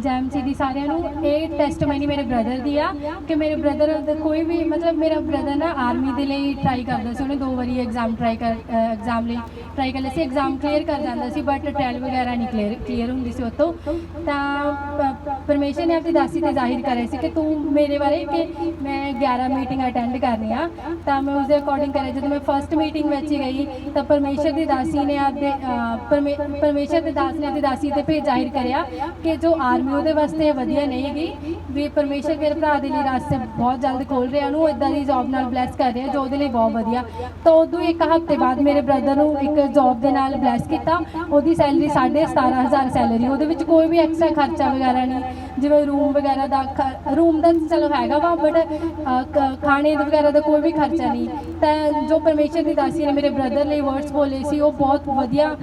Jam ਜੀ ਦੀ ਸਾਰਿਆਂ ਨੂੰ ਇਹ ਟੈਸਟਮਨੀ ਮੇਰੇ ਬ੍ਰਦਰ ਦੀ ਆ ਕਿ ਮੇਰੇ ਬ੍ਰਦਰ ਕੋਈ ਵੀ ਮਤਲਬ ਮੇਰਾ ਬ੍ਰਦਰ ਨਾ ਆਰਮੀ ਦੇ ਲਈ ਟਰਾਈ ਕਰਦਾ ਸੀ, ਉਹਨੇ ਦੋ ਵਾਰੀ ਐਗਜ਼ਾਮ ਟਰਾਈ ਕਰ ਐਗਜ਼ਾਮ ਲਈ ਟਰਾਈ ਕਰ ਲਿਆ ਸੀ ਐਗਜ਼ਾਮ ਕਲੀਅਰ ਕਰ ਜਾਂਦਾ ਸੀ ਬਟ ਟ੍ਰਾਇਲ ਵਗੈਰਾ ਨਹੀਂ ਕਲੀਅਰ ਕਲੀਅਰ ਹੁੰਦੀ ਸੀ ਉਤੋਂ। ਤਾਂ ਪ- ਪਰਮੇਸ਼ਰ ਨੇ ਆਪਣੀ ਦਾਸੀ ਤੇ ਜ਼ਾਹਿਰ ਕਰਿਆ ਸੀ ਕਿ ਤੂੰ ਮੇਰੇ ਬਾਰੇ ਕਿ ਮੈਂ 11 ਮੀਟਿੰਗ ਅਟੈਂਡ ਕਰਨੀ ਆ ਤਾਂ ਮੈਂ ਉਸ ਦੇ ਅਕੋਰਡਿੰਗ ਕਰਿਆ, ਜਦੋਂ ਮੈਂ ਫਰਸਟ ਮੀਟਿੰਗ ਵਿੱਚ ਹੀ ਗਈ, ਤਾਂ ਪਰਮੇਸ਼ਰ ਦੀ ਦਾਸੀ ਨੇ ਆਪਦੇ ਪਰਮੇ- ਪਰਮੇਸ਼ਰ ਦੇ ਦਾਸ ਨੇ ਆਪਣੀ ਦਾਸੀ ਤੇ ਭੇਜ ਜ਼ਾਹਿਰ ਕਰਿਆ ਕਿ ਜੋ ਆਰਮੀ ਵੀ ਉਹਦੇ ਵਾਸਤੇ ਵਧੀਆ ਨਹੀਂ ਹੈਗੀ ਵੀ ਪਰਮੇਸ਼ਰ ਮੇਰੇ ਭਰਾ ਦੇ ਲਈ ਰਾਸਤੇ ਬਹੁਤ ਜਲਦ ਖੋਲ ਰਿਹਾ, ਉਹਨੂੰ ਇਦਾਂ ਦੀ ਜੌਬ ਨਾਲ ਬਲੈਸ ਕਰ ਰਿਹਾ ਜੋ ਉਹਦੇ ਲਈ ਬਹੁਤ ਵਧੀਆ। ਤਾਂ ਉਦੋਂ ਇੱਕ ਹਫ਼ਤੇ ਬਾਅਦ ਮੇਰੇ ਬ੍ਰਦਰ ਨੂੰ ਇੱਕ ਜੌਬ ਦੇ ਨਾਲ ਬਲੈਸ ਕੀਤਾ। ਉਹਦੀ ਸੈਲਰੀ 17500 ਸੈਲਰੀ ਉਹਦੇ ਵਿੱਚ ਕੋਈ ਵੀ ਐਕਸਟਰਾ ਖਰਚਾ ਵਗੈਰਾ ਨਹੀਂ। ਜਿਵੇਂ ਰੂਮ ਵਗੈਰਾ ਦਾ ਰੂਮ ਦਾ ਚਲੋ ਹੈਗਾ ਵਾ ਬਟ ਖਾਣੇ ਦਾ ਵਗੈਰਾ ਦਾ ਕੋਈ ਵੀ ਖਰਚਾ ਨਹੀਂ। ਤਾਂ ਜੋ ਪਰਮੇਸ਼ਰ ਦੀ ਦਾਸੀ ਨੇ ਮੇਰੇ ਬ੍ਰਦਰ ਲਈ ਵਰਡਸ ਬੋਲੇ ਸੀ, ਉਹ ਬਹੁਤ ਵਧੀਆ,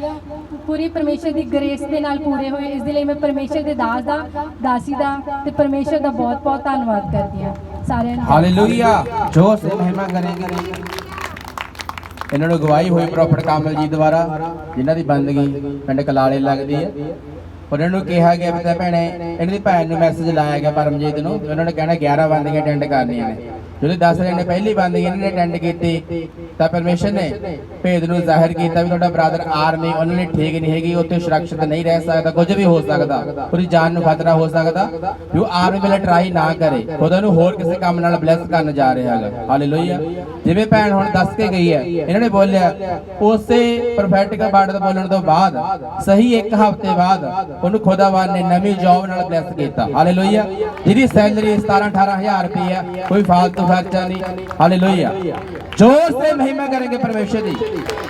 ਪੂਰੀ ਪਰਮੇਸ਼ਰ ਦੀ ਗ੍ਰੇਸ ਦੇ ਨਾਲ ਪੂਰੇ ਹੋਏ। ਇਸ ਦੇ ਲਈ ਮੈਂ ਪਰਮੇਸ਼ਰ ਦੇ ਦਾਸ ਦਾ, ਦਾਸੀ ਦਾ ਤੇ ਪਰਮੇਸ਼ਰ ਦਾ ਬਹੁਤ ਬਹੁਤ ਧੰਨਵਾਦ ਕਰਦੀ ਹਾਂ। ਸਾਰਿਆਂ ਨੂੰ ਹਾਲੇਲੂਇਆ ਜੋ ਸੇ ਮਹਿਮਾ ਕरेंगे ਇਹਨਾਂ ਨੂੰ ਗਵਾਹੀ ਹੋਈ ਪ੍ਰੋਫਟ ਕਾਮਲ ਜੀ ਦੁਆਰਾ, ਜਿਨ੍ਹਾਂ ਦੀ ਬੰਦਗੀ ਪਿੰਡ ਕਲਾਲੇ ਲੱਗਦੀ ਹੈ। ਉਹਨਾਂ ਨੂੰ ਕਿਹਾ ਗਿਆ ਵੀ ਭੈਣੇ, ਇਹਨਾਂ ਦੀ ਭੈਣ ਨੂੰ ਮੈਸੇਜ ਲਾਇਆ ਗਿਆ ਪਰਮਜੀਤ ਨੂੰ ਉਹਨਾਂ ਨੇ ਕਹਿਣਾ 11 ਬੰਦਗੀਆਂ ਅਟੈਂਡ ਕਰਨੀਆਂ ਨੇ। ਜਦੋਂ 10 ਰਹੇ ਪਹਿਲੀ ਬੰਦਗੀ ਇਹਨਾਂ ਨੇ ਅਟੈਂਡ ਕੀਤੀ, ਤਾਂ ਪਰਮੇਸ਼ਰ ਨੇ ਭੇਦ ਨੂੰ ਜ਼ਾਹਿਰ ਕੀਤਾ ਵੀ ਤੁਹਾਡਾ ਬ੍ਰਦਰ ਆਰਮੀ ਉਹਨਾਂ ਲਈ ਠੀਕ ਨਹੀਂ ਹੈਗੀ, ਉੱਥੇ ਸੁਰੱਖਿਅਤ ਨਹੀਂ ਰਹਿ ਸਕਦਾ, ਕੁਝ ਵੀ ਹੋ ਸਕਦਾ, ਉਹਦੀ ਜਾਨ ਨੂੰ ਖਤਰਾ ਹੋ ਸਕਦਾ, ਵੀ ਉਹ ਆਰਮੀ ਵੇਲੇ ਟਰਾਈ ਨਾ ਕਰੇ, ਖੁਦਾ ਨੂੰ ਹੋਰ ਕਿਸੇ ਕੰਮ ਨਾਲ ਬਲੈਸ ਕਰਨ ਜਾ ਰਿਹਾ ਹੈਗਾ। ਹਾਲੇਲੂਇਆ ਜਿਵੇਂ ਭੈਣ ਹੁਣ ਦੱਸ ਕੇ ਗਈ ਹੈ, ਇਹਨਾਂ ਨੇ ਬੋਲਿਆ, ਉਸੇ ਪ੍ਰੋਫੈਟਿਕ ਵਰਡ ਤੋਂ ਬੋਲਣ ਤੋਂ ਬਾਅਦ, ਸਹੀ ਇੱਕ ਹਫ਼ਤੇ ਬਾਅਦ, ਉਹਨੂੰ ਖੁਦਾਵਾਨ ਨੇ ਨਵੀਂ ਜੌਬ ਨਾਲ ਬਲੈਸ ਕੀਤਾ। ਹਾਲੇਲੂਇਆ ਜਿਹਦੀ ਸੈਲਰੀ 17 18000 ਰੁਪਏ ਆ ਕੋਈ ਫਾਲਤੂ ਖਰਚਾ ਨਹੀਂ ਹਾਲੇਲੂਇਆ ਜੋ ਸੇ ਮਹਿਮਾ ਕਰਾਂਗੇ ਪਰਮੇਸ਼ਰ ਦੀ।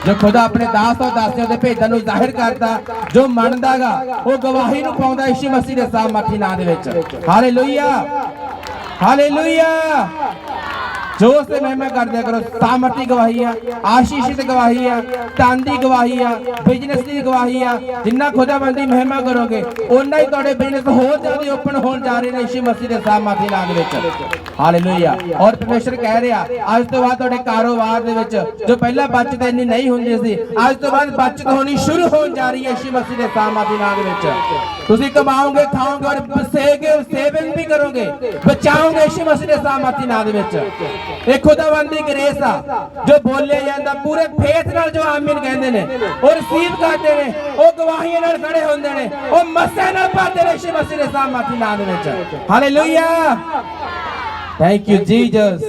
ਜੋ ਖੁਦ ਆਪਣੇ ਦਾਸ ਤੋਂ ਦਾਸੀਆਂ ਦੇ ਭੇਦਾਂ ਨੂੰ ਜ਼ਾਹਿਰ ਕਰਦਾ, ਜੋ ਮੰਨਦਾਗਾ, ਉਹ ਗਵਾਹੀ ਨੂੰ ਪਾਉਂਦਾ ਯਿਸੂ ਮਸੀਹ ਦੇ ਸਾਹ ਸਾਹਮਣੇ ਨਾਂ ਦੇ ਵਿੱਚ। ਹਾਲੇਲੂਇਆ ਹਾਲੇਲੂਇਆ ਜੋ ਸੇ ਮਹਿਮਾ ਕਰਦਿਆ ਕਰੋ। ਸਾਮਰਥੀ ਗਵਾਹੀ ਆ, ਆਸ਼ੀਸ਼ਿਤ ਗਵਾਹੀ ਆ, ਧਨ ਦੀ ਗਵਾਹੀ ਆ ਬਿਜ਼ਨਸ ਦੀ ਗਵਾਹੀ ਆ। ਜਿੰਨਾ ਖੁਦਾਵੰਦੀ ਮਹਿਮਾ ਕਰੋਗੇ, ਓਨਾ ਹੀ ਤੁਹਾਡੇ ਬਿਜ਼ਨਸ ਹੋਰ ਜ਼ਿਆਦਾ ਓਪਨ ਹੋਣ ਜਾ ਰਹੇ ਨੇ ਯਿਸੂ ਮਸੀਹ ਦੇ ਸਾਹਮਣੇ ਨਾਂ ਵਿੱਚ। ਹਾਲੇਲੂਇਆ ਔਰ ਪਰਮੇਸ਼ਰ ਕਹਿ ਰਿਹਾ, ਅੱਜ ਤੋਂ ਬਾਅਦ ਤੁਹਾਡੇ ਕਾਰੋਬਾਰ ਦੇ ਵਿੱਚ, ਜੋ ਪਹਿਲਾਂ ਬਚਤ ਇੰਨੀ ਨਹੀਂ ਹੁੰਦੀ ਸੀ, ਅੱਜ ਤੋਂ ਬਾਅਦ ਬਚਤ ਹੋਣੀ ਸ਼ੁਰੂ ਹੋਣ ਜਾ ਰਹੀ ਹੈ ਯਿਸੂ ਮਸੀਹ ਦੇ ਸਾਹਮਣੇ ਨਾਂ ਵਿੱਚ। ਤੁਸੀਂ ਕਮਾਓਗੇ, ਖਾਓਗੇ ਔਰ ਬਸੇਗੇ ਕਰੋਗੇ ਬਚਾਓਗੇ ਯਿਸੂ ਮਸੀਹ ਦੇ ਸਾਹਮਣੇ ਨਾਂ ਦੇ ਵਿੱਚ। ਇਹ ਖੁਦਾਵੰਦੀ ਗ੍ਰੇਸ ਆ, ਜੋ ਬੋਲਿਆ ਜਾਂਦਾ, ਪੂਰੇ ਫੇਥ ਨਾਲ ਜੋ ਆਮੀਨ ਕਹਿੰਦੇ ਨੇ। ਉਹ ਰਿਸੀਵ ਕਰਦੇ ਨੇ, ਉਹ ਗਵਾਹੀਆਂ ਨਾਲ ਖੜੇ ਹੁੰਦੇ ਨੇ, ਉਹ ਮੱਸੇ ਨਾਲ ਭਰਦੇ ਨੇ ਯਿਸੂ ਮਸੀਹ ਦੇ ਸਾਹਮਣੇ ਨਾਂ ਦੇ ਵਿੱਚ। Hallelujah thank you Jesus